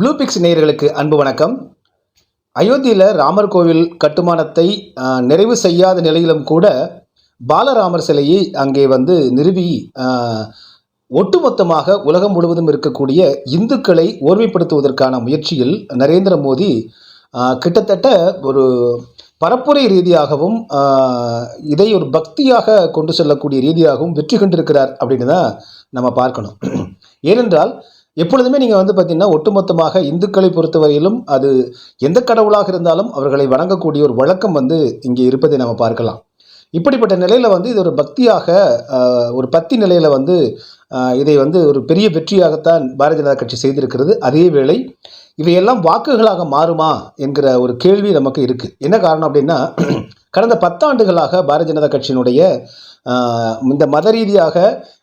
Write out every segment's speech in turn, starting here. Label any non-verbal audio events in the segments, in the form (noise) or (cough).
Blue fix நேயர்களுக்கு அன்பு வணக்கம். அயோத்தியில் ராமர் கோவில் கட்டுமானத்தை நிறைவு செய்யாத நிலையிலும் கூட பாலராமர் சிலையை அங்கே வந்து நிறுவி ஒட்டுமொத்தமாக உலகம் முழுவதும் இருக்கக்கூடிய இந்துக்களை ஓர்மைப்படுத்துவதற்கான முயற்சியில் நரேந்திர மோடி கிட்டத்தட்ட ஒரு பரப்புரை ரீதியாகவும் இதை ஒரு பக்தியாக கொண்டு செல்லக்கூடிய ரீதியாகவும் வெற்றி கொண்டிருக்கிறார் அப்படின்னு தான் நம்ம பார்க்கணும். ஏனென்றால் எப்பொழுதுமே நீங்கள் வந்து பார்த்தீங்கன்னா ஒட்டுமொத்தமாக இந்துக்களை பொறுத்தவரையிலும் அது எந்த கடவுளாக இருந்தாலும் அவர்களை வணங்கக்கூடிய ஒரு வழக்கம் வந்து இங்கே இருப்பதை நம்ம பார்க்கலாம். இப்படிப்பட்ட நிலையில் வந்து இது ஒரு பக்தியாக ஒரு பக்தி நிலையில் வந்து இதை வந்து ஒரு பெரிய வெற்றியாகத்தான் பாரதிய ஜனதா கட்சி செய்திருக்கிறது. அதே வேளை இவையெல்லாம் வாக்குகளாக மாறுமா என்கிற ஒரு கேள்வி நமக்கு இருக்குது என்ன காரணம் அப்படின்னா கடந்த பத்தாண்டுகளாக பாரதிய ஜனதா கட்சியினுடைய இந்த மத ரீதியாக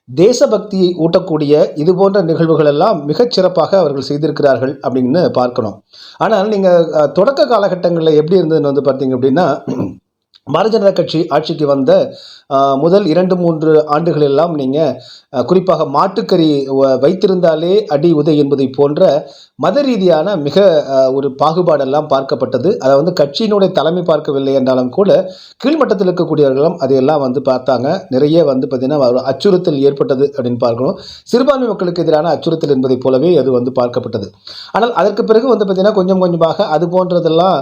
தேசபக்தியை ஊட்டக்கூடிய இது போன்ற நிகழ்வுகள் எல்லாம் மிகச் சிறப்பாக அவர்கள் செய்திருக்கிறார்கள் அப்படின்னு பார்க்கணும். ஆனால் நீங்கள் தொடக்க காலகட்டங்களில் எப்படி இருந்ததுன்னு வந்து பார்த்தீங்க அப்படின்னா (clears throat) பாரதிய ஜனதா கட்சி ஆட்சிக்கு வந்த முதல் இரண்டு மூன்று ஆண்டுகளெல்லாம் நீங்கள் குறிப்பாக மாட்டுக்கறி வ- வைத்திருந்தாலே அடி உதை என்பதை போன்ற மத ரீதியான மிக ஒரு பாகுபாடெல்லாம் பார்க்கப்பட்டது. அதை வந்து கட்சியினுடைய தலைமை பார்க்கவில்லை என்றாலும் கூட கீழ்மட்டத்தில் இருக்கக்கூடியவர்களும் அதையெல்லாம் வந்து பார்த்தாங்க. நிறைய வந்து பார்த்திங்கன்னா அச்சுறுத்தல் ஏற்பட்டது அப்படின்னு பார்க்கணும். சிறுபான்மை மக்களுக்கு எதிரான அச்சுறுத்தல் என்பதைப் போலவே அது வந்து பார்க்கப்பட்டது. ஆனால் அதற்கு பிறகு வந்து பார்த்திங்கன்னா கொஞ்சம் கொஞ்சமாக அது போன்றதெல்லாம்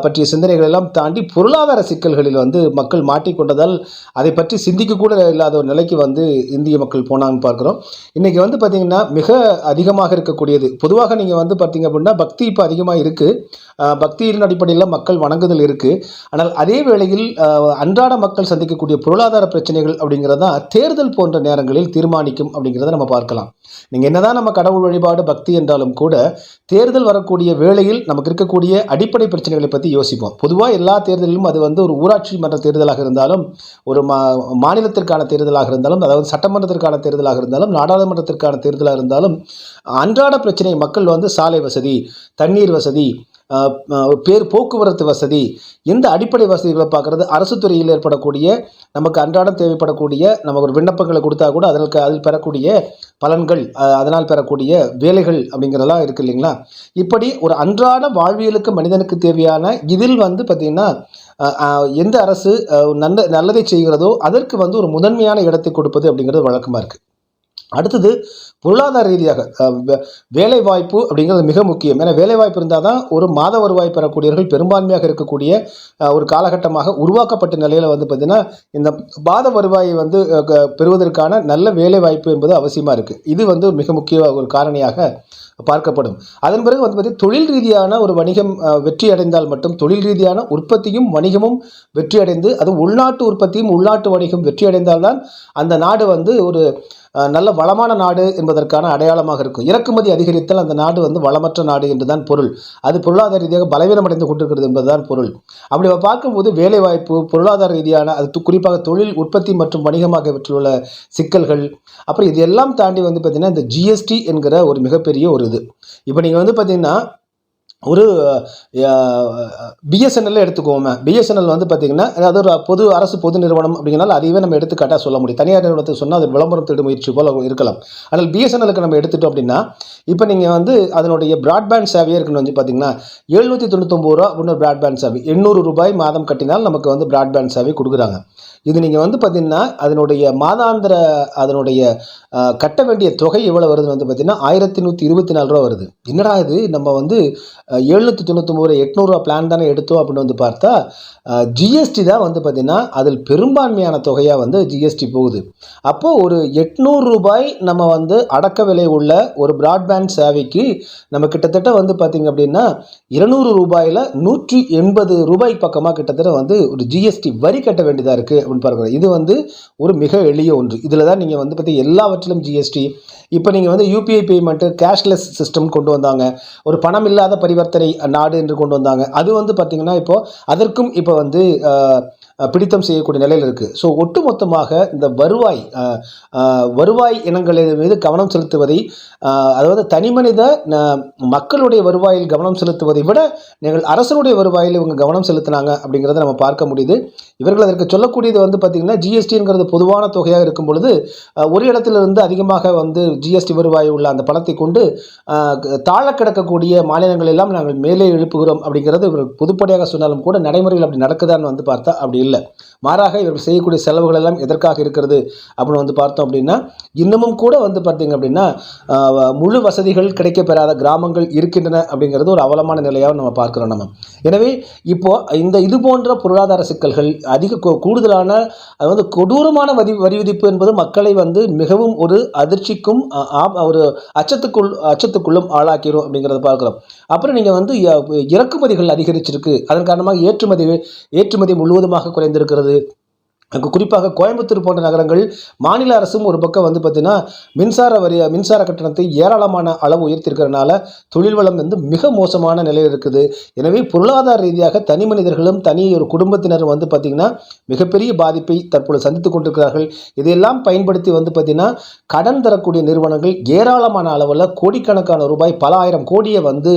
பற்றிய சிந்தனைகள் எல்லாம் தாண்டி பொருளாதார சிக்கல்களில் வந்து மக்கள் மாட்டிக்கொண்டதால் அதை பற்றி சிந்திக்க கூட இல்லாத ஒரு நிலைக்கு வந்து இந்திய மக்கள் போனாங்கன்னு பார்க்குறோம். இன்றைக்கி வந்து பார்த்திங்கன்னா மிக அதிகமாக இருக்கக்கூடியது. பொதுவாக நீங்கள் வந்து பார்த்தீங்க அப்படின்னா பக்தி இப்போ அதிகமாக இருக்குது பக்தியின் அடிப்படையில் மக்கள் வணங்குதல் இருக்குது ஆனால் அதே வேளையில் அன்றாட மக்கள் சந்திக்கக்கூடிய பொருளாதார பிரச்சனைகள் அப்படிங்கிறது தான் தேர்தல் போன்ற நேரங்களில் தீர்மானிக்கும் அப்படிங்கிறத நம்ம பார்க்கலாம். நீங்கள் என்னதான் நம்ம கடவுள் வழிபாடு பக்தி என்றாலும் கூட தேர்தல் வரக்கூடிய வேளையில் நமக்கு இருக்கக்கூடிய அடிப்படை பிரச்சனைகளை பற்றி யோசிப்போம். பொதுவாக எல்லா தேர்தலிலும் அது வந்து ஒரு ஊராட்சி மன்ற தேர்தலாக இருந்தாலும் ஒரு மா மாநிலத்திற்கான தேர்தலாக இருந்தாலும் அதாவது சட்டமன்றத்திற்கான தேர்தலாக இருந்தாலும் நாடாளுமன்றத்திற்கான தேர்தலாக இருந்தாலும் அன்றாட பிரச்சனை மக்கள் வந்து சாலை வசதி தண்ணீர் வசதி பேர் போக்குவரத்து வசதி. இந்த அடிப்படை வசதிகளை பார்க்குறது? அரசு துறையில் ஏற்படக்கூடிய நமக்கு அன்றாடம் தேவைப்படக்கூடிய நமக்கு ஒரு விண்ணப்பங்களை கொடுத்தா கூட அதற்கு அதில் பெறக்கூடிய பலன்கள் அதனால் பெறக்கூடிய வேலைகள் அப்படிங்கிறதெல்லாம் இருக்குது இல்லைங்களா? இப்படி ஒரு அன்றாட வாழ்வியலுக்கு மனிதனுக்கு தேவையான இதில் வந்து பார்த்திங்கன்னா எந்த அரசு நல்ல நல்லதை செய்கிறதோ அதற்கு வந்து ஒரு முதன்மையான இடத்தை கொடுப்பது அப்படிங்கிறது வழக்கமாக இருக்குது அடுத்தது பொருளாதார ரீதியாக வே- வேலை வாய்ப்பு அப்படிங்கிறது மிக முக்கியம். ஏன்னா வேலை வாய்ப்பு இருந்தால் தான் ஒரு மாத வருவாய் பெறக்கூடியவர்கள் பெரும்பான்மையாக இருக்கக்கூடிய ஒரு காலகட்டமாக உருவாக்கப்பட்ட நிலையில் வந்து பார்த்திங்கன்னா இந்த மாத வருவாயை வந்து க- பெறுவதற்கான நல்ல வேலை வாய்ப்பு என்பது அவசியமாக இருக்குது இது வந்து மிக முக்கிய ஒரு காரணியாக பார்க்கப்படும். அதன் பிறகு வந்து பார்த்திங்கன்னா தொழில் ரீதியான ஒரு வணிகம் வெற்றி அடைந்தால் மட்டும் தொழில் ரீதியான உற்பத்தியும் வணிகமும் வெற்றி அடைந்து அது உள்நாட்டு உற்பத்தியும் உள்நாட்டு வணிகம் வெற்றி அடைந்தால்தான் அந்த நாடு வந்து ஒரு நல்ல வளமான நாடு என்பதற்கான அடையாளமாக இருக்கும். இறக்குமதி அதிகரித்தால் அந்த நாடு வந்து வளமற்ற நாடு என்று தான் பொருள். அது பொருளாதார ரீதியாக பலவீனமடைந்து கொண்டிருக்கிறது என்பதுதான் பொருள். அப்படி பார்க்கும்போது வேலைவாய்ப்பு பொருளாதார ரீதியான அது குறிப்பாக தொழில் உற்பத்தி மற்றும் வணிகம் இவற்றில் உள்ள சிக்கல்கள் அப்புறம் இது எல்லாம் தாண்டி வந்து பார்த்திங்கன்னா இந்த ஜிஎஸ்டி என்கிற ஒரு மிகப்பெரிய ஒரு இது. இப்போ நீங்கள் வந்து பார்த்திங்கன்னா ஒரு பிஎஸ்என்எல்லே எடுத்துக்கோமே பிஎஸ்என்எல் வந்து பார்த்தீங்கன்னா அதாவது ஒரு பொது அரசு பொது நிறுவனம் அப்படிங்கிறனால அதையவே நம்ம எடுத்துக்காட்டாக சொல்ல முடியும். தனியார் நிறுவனத்துக்கு சொன்னால் அது விளம்பரம் தேடும் முயற்சி போல இருக்கலாம். ஆனால் பிஎஸ்என்எலுக்கு நம்ம எடுத்துட்டோம் அப்படின்னா இப்போ நீங்கள் வந்து அதனுடைய ப்ராட்பேண்ட் சேவையே இருக்குன்னு வந்து பார்த்தீங்கன்னா எழுநூற்றி தொண்ணூத்தொம்பது ரூபா இன்னொரு பிராட்பேண்ட் சேவை. எண்ணூறு ரூபாய் மாதம் கட்டினால் நமக்கு வந்து ப்ராட்பேண்ட் சேவை கொடுக்குறாங்க. இது நீங்கள் வந்து பார்த்தீங்கன்னா அதனுடைய மாதாந்திர அதனுடைய கட்ட வேண்டிய தொகை எவ்வளோ வருதுன்னு வந்து பார்த்தீங்கன்னா ஆயிரத்தி நூற்றி இருபத்தி நாலு ரூபா வருது. என்னடா இது? நம்ம வந்து எழுநூற்றி தொண்ணூத்தொம்பது ரூபா எட்நூறுவா பிளான் தானே எடுத்தோம் அப்படின்னு வந்து பார்த்தா ஜிஎஸ்டி தான் வந்து பார்த்திங்கன்னா அதில் பெரும்பான்மையான தொகையாக வந்து ஜிஎஸ்டி போகுது. அப்போது ஒரு எட்நூறு ரூபாய் நம்ம வந்து அடக்க விலை உள்ள ஒரு ப்ராட்பேண்ட் சேவைக்கு நம்ம கிட்டத்தட்ட வந்து பார்த்திங்க அப்படின்னா இருநூறு ரூபாயில் நூற்றி எண்பது ரூபாய் பக்கமாக கிட்டத்தட்ட வந்து ஒரு ஜிஎஸ்டி வரி கட்ட வேண்டியதாக இருக்குது அப்படின்னு இது வந்து ஒரு மிக எளிய ஒன்று. இதில் தான் நீங்கள் வந்து பார்த்தி எல்லாவற்றிலும் ஜிஎஸ்டி இப்போ நீங்கள் வந்து யூபிஐ பேமெண்ட்டு கேஷ்லெஸ் சிஸ்டம் கொண்டு வந்தாங்க. ஒரு பணம் இல்லாத பரிவர்த்தனை நாடு என்று கொண்டு வந்தாங்க. அது வந்து பார்த்திங்கன்னா இப்போது அதற்கும் இப்போ வந்து பிடித்தம் செய்யக்கூடிய நிலையில் இருக்குது ஸோ ஒட்டுமொத்தமாக இந்த வருவாய் வருவாய் இனங்களின் மீது கவனம் செலுத்துவதை அதாவது தனிமனித மனித மக்களுடைய வருவாயில் கவனம் செலுத்துவதை விட நீங்கள் அரசனுடைய வருவாயில் இவங்க கவனம் செலுத்தினாங்க அப்படிங்கிறத நம்ம பார்க்க முடியுது. இவர்கள் அதற்கு சொல்லக்கூடியது வந்து பார்த்திங்கன்னா ஜிஎஸ்டிங்கிறது பொதுவான தொகையாக இருக்கும் பொழுது ஒரு இடத்துல இருந்து அதிகமாக வந்து ஜிஎஸ்டி வருவாய் உள்ள அந்த பணத்தை கொண்டு தாழ கிடக்கக்கூடிய மாநிலங்கள் எல்லாம் நாங்கள் மேலே எழுப்புகிறோம் அப்படிங்கிறது இவர்கள் பொதுப்படையாக சொன்னாலும் கூட நடைமுறையில் அப்படி நடக்குதான்னு வந்து பார்த்தா அப்படி இல்லை. மாறாக இவர்கள் செய்யக்கூடிய செலவுகள் எல்லாம் எதற்காக இருக்கிறது அப்படின்னு வந்து பார்த்தோம் அப்படின்னா இன்னமும் கூட வந்து பார்த்தீங்க அப்படின்னா முழு வசதிகள் கிடைக்கப்பெறாத கிராமங்கள் இருக்கின்றன அப்படிங்கிறது ஒரு அவலமான நிலையாக நம்ம பார்க்குறோம் நம்ம. எனவே இப்போ இந்த இது போன்ற பொருளாதார சிக்கல்கள் அதிக கூடுதலான அது வந்து கொடூரமான வரி வரி விதிப்பு என்பது மக்களை வந்து மிகவும் ஒரு அதிர்ச்சிக்கும் ஆப்- ஒரு அச்சத்துக்குள் அச்சத்துக்குள்ளும் ஆளாக்கிறோம் அப்படிங்கிறத பார்க்குறோம். அப்புறம் நீங்கள் வந்து இறக்குமதிகள் அதிகரிச்சிருக்கு. அதன் காரணமாக ஏற்றுமதி ஏற்றுமதி முழுவதுமாக குறைந்திருக்கிறது. அங்கு குறிப்பாக கோயம்புத்தூர் போன்ற நகரங்கள் மாநில அரசும் ஒரு பக்கம் வந்து பார்த்திங்கன்னா மின்சார வரி மின்சார கட்டணத்தை ஏராளமான அளவு உயர்த்திருக்கிறதுனால தொழில் வளம் வந்து மிக மோசமான நிலையில் இருக்குது. எனவே பொருளாதார ரீதியாக தனி மனிதர்களும் தனி ஒரு குடும்பத்தினரும் வந்து பார்த்திங்கன்னா மிகப்பெரிய பாதிப்பை தற்போது சந்தித்து கொண்டிருக்கிறார்கள். இதையெல்லாம் பயன்படுத்தி வந்து பார்த்திங்கன்னா கடன் தரக்கூடிய நிறுவனங்கள் ஏராளமான அளவில் கோடிக்கணக்கான ரூபாய் பல ஆயிரம் கோடியை வந்து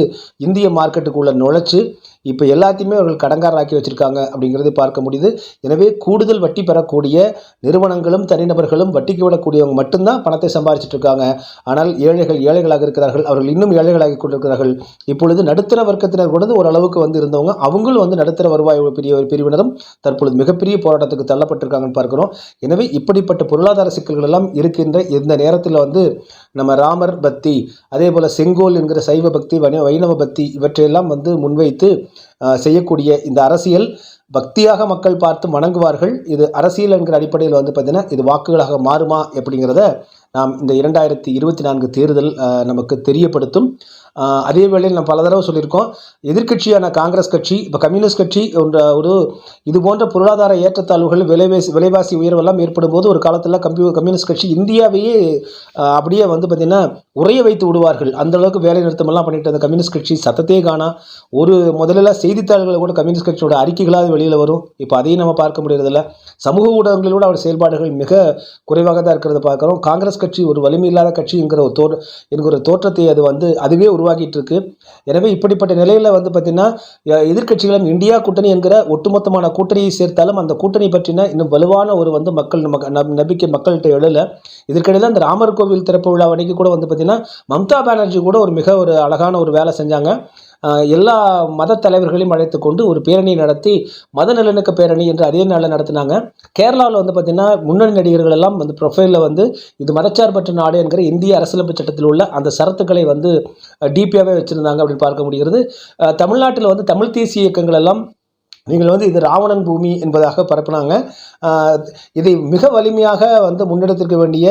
இந்திய மார்க்கெட்டுக்குள்ளே நுழைச்சு இப்போ எல்லாத்தையுமே அவர்கள் கடங்காராக்கி வச்சுருக்காங்க அப்படிங்கிறதை பார்க்க முடியுது. எனவே கூடுதல் வட்டி பெறக்கூடிய நிறுவனங்களும் தனிநபர்களும் வட்டிக்கு விடக்கூடியவங்க மட்டும்தான் பணத்தை சம்பாதிச்சிட்டு இருக்காங்க. ஆனால் ஏழைகள் ஏழைகளாக இருக்கிறார்கள் அவர்கள் இன்னும் ஏழைகளாகி கொண்டிருக்கிறார்கள். இப்பொழுது நடுத்தர வர்க்கத்தினர் கூட ஓரளவுக்கு வந்து இருந்தவங்க அவங்களும் வந்து நடுத்தர வருவாய் பெரிய பிரிவினரும் தற்பொழுது மிகப்பெரிய போராட்டத்துக்கு தள்ளப்பட்டிருக்காங்கன்னு பார்க்கிறோம். எனவே இப்படிப்பட்ட பொருளாதார சிக்கல்கள் எல்லாம் இருக்கின்ற இந்த நேரத்தில் வந்து நம்ம ராமர் பக்தி அதே போல் செங்கோல் என்கிற சைவ பக்தி வணி வைணவ பக்தி இவற்றையெல்லாம் வந்து முன்வைத்து செய்யக்கூடிய இந்த அரசியல் பக்தியாக மக்கள் பார்த்து வணங்குவார்கள். இது அரசியல் என்கிற அடிப்படையில் வந்து பார்த்தீங்கன்னா இது வாக்குகளாக மாறுமா அப்படிங்கிறத நாம் இந்த இரண்டாயிரத்தி இருபத்தி நான்கு தேர்தல் நமக்கு தெரியப்படுத்தும். அதே வேளையில் நான் பல தடவை சொல்லியிருக்கோம் எதிர்க்கட்சியான காங்கிரஸ் கட்சி இப்போ கம்யூனிஸ்ட் கட்சி என்ற ஒரு இது போன்ற பொருளாதார ஏற்றத்தாழ்வுகள் விலைவாசி விலைவாசி உயர்வெல்லாம் ஏற்படும் போது ஒரு காலத்தில் கம்யூ கம்யூனிஸ்ட் கட்சி இந்தியாவையே அப்படியே வந்து பார்த்திங்கன்னா உரைய வைத்து விடுவார்கள். அந்தளவுக்கு வேலை நிறுத்தமெல்லாம் பண்ணிட்டு அந்த கம்யூனிஸ்ட் கட்சி சத்தத்தையே காணா. ஒரு முதல்ல செய்தித்தாள்களை கூட கம்யூனிஸ்ட் கட்சியோட அறிக்கைகளாக வெளியில் வரும். இப்போ அதையும் நம்ம பார்க்க முடியறதில்ல. சமூக ஊடகங்களோட அவர் செயல்பாடுகள் மிக குறைவாக தான் இருக்கிறத பார்க்குறோம். காங்கிரஸ் கட்சி ஒரு வலிமை இல்லாத கட்சிங்கிற ஒரு தோற்ற என்கிற ஒரு தோற்றத்தை அது வந்து அதுவே உருவாகிட்டு இருக்கு எனவே இப்படிப்பட்ட நிலையில் வந்து பார்த்திங்கன்னா எதிர்கட்சிகளும் இந்தியா கூட்டணி என்கிற ஒட்டுமொத்தமான கூட்டணியை சேர்த்தாலும் அந்த கூட்டணி பற்றின இன்னும் வலுவான ஒரு வந்து மக்கள் நம்பிக்கை மக்கள்கிட்ட எழலை. இதற்கிடையில் அந்த ராமர் கோவில் திறப்பு விழா அன்னைக்கு கூட வந்து பார்த்திங்கன்னா மம்தா பானர்ஜி கூட ஒரு மிக ஒரு அழகான ஒரு வேலை செஞ்சாங்க. எல்லா மத தலைவர்களையும் அழைத்து கொண்டு ஒரு பேரணி நடத்தி மத நல்லிணக்க பேரணி என்று அதே நாளில் நடத்தினாங்க. கேரளாவில் வந்து பார்த்திங்கன்னா முன்னணி நடிகர்கள் எல்லாம் வந்து ப்ரொஃபைலில் வந்து இது மதச்சார்பற்ற நாடு என்கிற இந்திய அரசியலமைப்பு சட்டத்தில் உள்ள அந்த சரத்துக்களை வந்து டிபியாகவே வச்சுருந்தாங்க அப்படின்னு பார்க்க முடிகிறது. தமிழ்நாட்டில் வந்து தமிழ் தேசிய இயக்கங்கள் எல்லாம் நீங்கள் வந்து இது ராவணன் பூமி என்பதாக பரப்புனாங்க. இதை மிக வலிமையாக வந்து முன்னெடுத்திருக்க வேண்டிய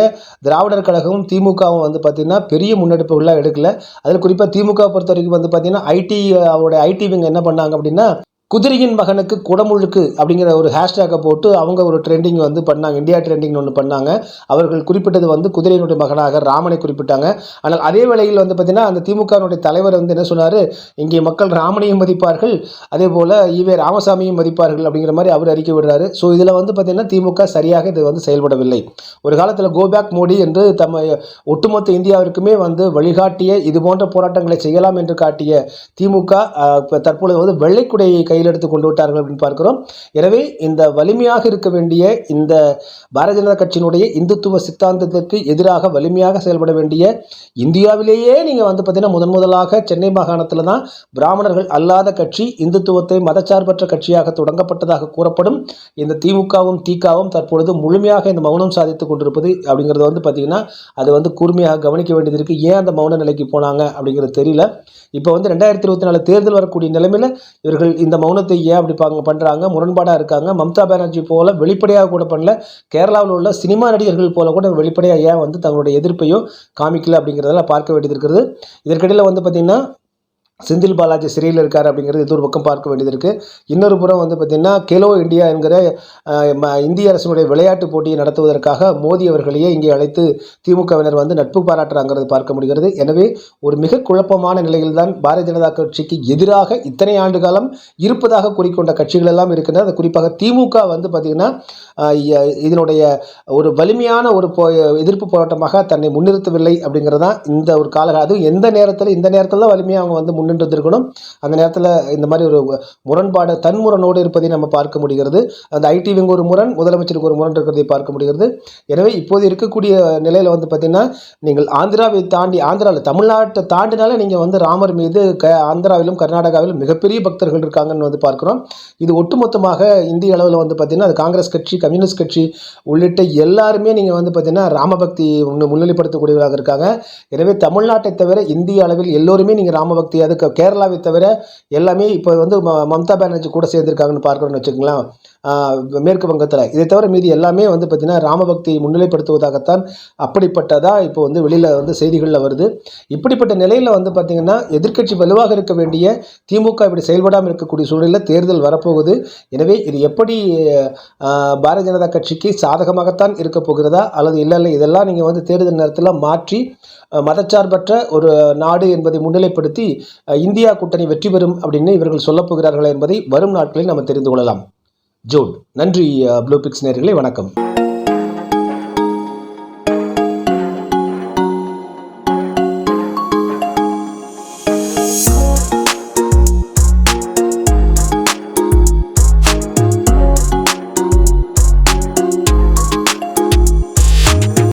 திராவிடர் கழகமும் திமுகவும் வந்து பார்த்திங்கன்னா பெரிய முன்னெடுப்புகள்லாம் எடுக்கல. அதில் குறிப்பாக திமுக பொறுத்த வரைக்கும் வந்து பார்த்திங்கன்னா ஐடி அவருடைய ஐடி இவங்க என்ன பண்ணாங்க அப்படின்னா குதிரையின் மகனுக்கு குடமுழுக்கு அப்படிங்கிற ஒரு ஹேஷ்டேக்கை போட்டு அவங்க ஒரு ட்ரெண்டிங் வந்து பண்ணாங்க. இந்தியா ட்ரெண்டிங் ஒன்று பண்ணாங்க. அவர்கள் குறிப்பிட்டது வந்து குதிரையினுடைய மகனாக ராமனை குறிப்பிட்டாங்க. ஆனால் அதே வேளையில் வந்து பார்த்திங்கன்னா அந்த திமுகவினுடைய தலைவர் வந்து என்ன சொன்னார்? இங்கே மக்கள் ராமனையும் மதிப்பார்கள். அதே போல் ஈவே ராமசாமியும் மதிப்பார்கள் அப்படிங்கிற மாதிரி அவர் அறிக்கை விடுறாரு. ஸோ இதில் வந்து பார்த்திங்கன்னா திமுக சரியாக இது வந்து செயல்படவில்லை. ஒரு காலத்தில் கோபேக் மோடி என்று தம்ம ஒட்டுமொத்த இந்தியாவிற்குமே வந்து வழிகாட்டிய இது போன்ற போராட்டங்களை செய்யலாம் என்று காட்டிய திமுக தற்பொழுது வந்து வெள்ளைக்குடையை கை எடுத்து கொண்டு விட்டார்கள் அப்படின்னு பார்க்கிறோம். எனவே இந்த வலிமையாக இருக்க வேண்டிய இந்த பாரதிய ஜனதா கட்சியினுடைய இந்துத்துவ சித்தாந்தத்திற்கு எதிராக வலிமையாக செயல்பட வேண்டிய இந்தியாவிலேயே நீங்கள் வந்து பார்த்தீங்கன்னா முதன் முதலாக சென்னை மாகாணத்தில் தான் பிராமணர்கள் அல்லாத கட்சி இந்துத்துவத்தை மதச்சார்பற்ற கட்சியாக தொடங்கப்பட்டதாக கூறப்படும் இந்த திமுகவும் திகாவும் தற்பொழுது முழுமையாக இந்த மௌனம் சாதித்து கொண்டிருப்பது அப்படிங்கிறது வந்து பார்த்திங்கன்னா அது வந்து கூர்மையாக கவனிக்க வேண்டியது இருக்குது ஏன் அந்த மௌன நிலைக்கு போனாங்க அப்படிங்கிறது தெரியல. இப்போ வந்து ரெண்டாயிரத்தி இருபத்தி நாலு தேர்தல் வரக்கூடிய நிலைமையில் இவர்கள் இந்த மௌனத்தை ஏன் அப்படி பாங்க பண்ணுறாங்க முரண்பாடாக இருக்காங்க. மம்தா பானர்ஜி போல வெளிப்படையாக கூட பண்ணல. கேரளாவில் உள்ள சினிமா நடிகர்கள் போல கூட வெளிப்படையாக ஏன் வந்து தங்களுடைய எதிர்ப்பையும் காமிக்கல அப்படிங்கிறதெல்லாம் பார்க்க வேண்டியது இருக்கிறது இதற்கிடையில் வந்து பார்த்திங்கன்னா செந்தில் பாலாஜி சிறையில் இருக்கார் அப்படிங்கிறது இது ஒரு பக்கம் பார்க்க வேண்டியது இருக்குது இன்னொரு புறம் வந்து பார்த்திங்கன்னா கேலோ இந்தியா என்கிற ம- இந்திய அரசினுடைய விளையாட்டு போட்டியை நடத்துவதற்காக மோடி அவர்களையே இங்கே அழைத்து திமுகவினர் வந்து நட்பு பாராட்டுறாங்கிறது பார்க்க முடிகிறது. எனவே ஒரு மிக குழப்பமான நிலையில்தான் பாரதிய ஜனதா கட்சிக்கு எதிராக இத்தனை ஆண்டு காலம் இருப்பதாக கூறிக்கொண்ட கட்சிகள் எல்லாம் இருக்கின்றன. அது குறிப்பாக திமுக வந்து பார்த்திங்கன்னா இதனுடைய ஒரு வலிமையான ஒரு எதிர்ப்பு போராட்டமாக தன்னை முன்னிறுத்தவில்லை அப்படிங்கிறது தான் இந்த ஒரு கால எந்த நேரத்தில் இந்த நேரத்தில் தான் வலிமையாக அவங்க வந்து முன்னின்று இருக்கணும். அந்த நேரத்தில் இந்த மாதிரி ஒரு முரண்பாடு தன்முரனோடு இருப்பதை நம்ம பார்க்க முடிகிறது. அந்த ஐடிவிங்க ஒரு முரண் முதலமைச்சருக்கு ஒரு முரண் இருக்கிறதை பார்க்க முடிகிறது. எனவே இப்போது இருக்கக்கூடிய நிலையில் வந்து பார்த்திங்கன்னா நீங்கள் ஆந்திராவை தாண்டி ஆந்திராவில் தமிழ்நாட்டை தாண்டினாலே நீங்கள் வந்து ராமர் மீது க ஆந்திராவிலும் கர்நாடகாவிலும் மிகப்பெரிய பக்தர்கள் இருக்காங்கன்னு வந்து பார்க்குறோம். இது ஒட்டுமொத்தமாக இந்திய அளவில் வந்து பார்த்திங்கன்னா அது காங்கிரஸ் கட்சி கம்யூனிஸ்ட் கட்சி உள்ளிட்ட எல்லாருமே நீங்கள் வந்து பார்த்திங்கன்னா ராமபக்தி ஒன்று முன்னிலைப்படுத்தக்கூடியவர்களாக இருக்காங்க. எனவே தமிழ்நாட்டை தவிர இந்திய அளவில் எல்லோருமே நீங்கள் ராமபக்தியாவது இருக்க கேரளாவை தவிர எல்லாமே இப்போ வந்து மம்தா பானர்ஜி கூட சேர்ந்திருக்காங்கன்னு பார்க்குறோன்னு வச்சுக்கோங்களேன். மேற்கு வங்கத்தில். இதை தவிர மீதி எல்லாமே வந்து பார்த்திங்கன்னா ராமபக்தியை முன்னிலைப்படுத்துவதாகத்தான் அப்படிப்பட்டதாக இப்போ வந்து வெளியில் வந்து செய்திகளில் வருது. இப்படிப்பட்ட நிலையில் வந்து பார்த்திங்கன்னா எதிர்க்கட்சி வலுவாக இருக்க வேண்டிய திமுக இப்படி செயல்படாமல் இருக்கக்கூடிய சூழலில் தேர்தல் வரப்போகுது. எனவே இது எப்படி பாரதிய ஜனதா கட்சிக்கு சாதகமாகத்தான் இருக்க போகிறதா அல்லது இல்லை இல்லை இதெல்லாம் நீங்கள் வந்து தேர்தல் நேரத்தில் மாற்றி மதச்சார்பற்ற ஒரு நாடு என்பதை முன்னிலைப்படுத்தி இந்தியா கூட்டணி வெற்றி பெறும் அப்படின்னு இவர்கள் சொல்லப்போகிறார்கள் என்பதை வரும் நாட்களில் நம்ம தெரிந்து கொள்ளலாம். ஜோட். நன்றி ப்ளூபிக்ஸ் நேர்களை வணக்கம்.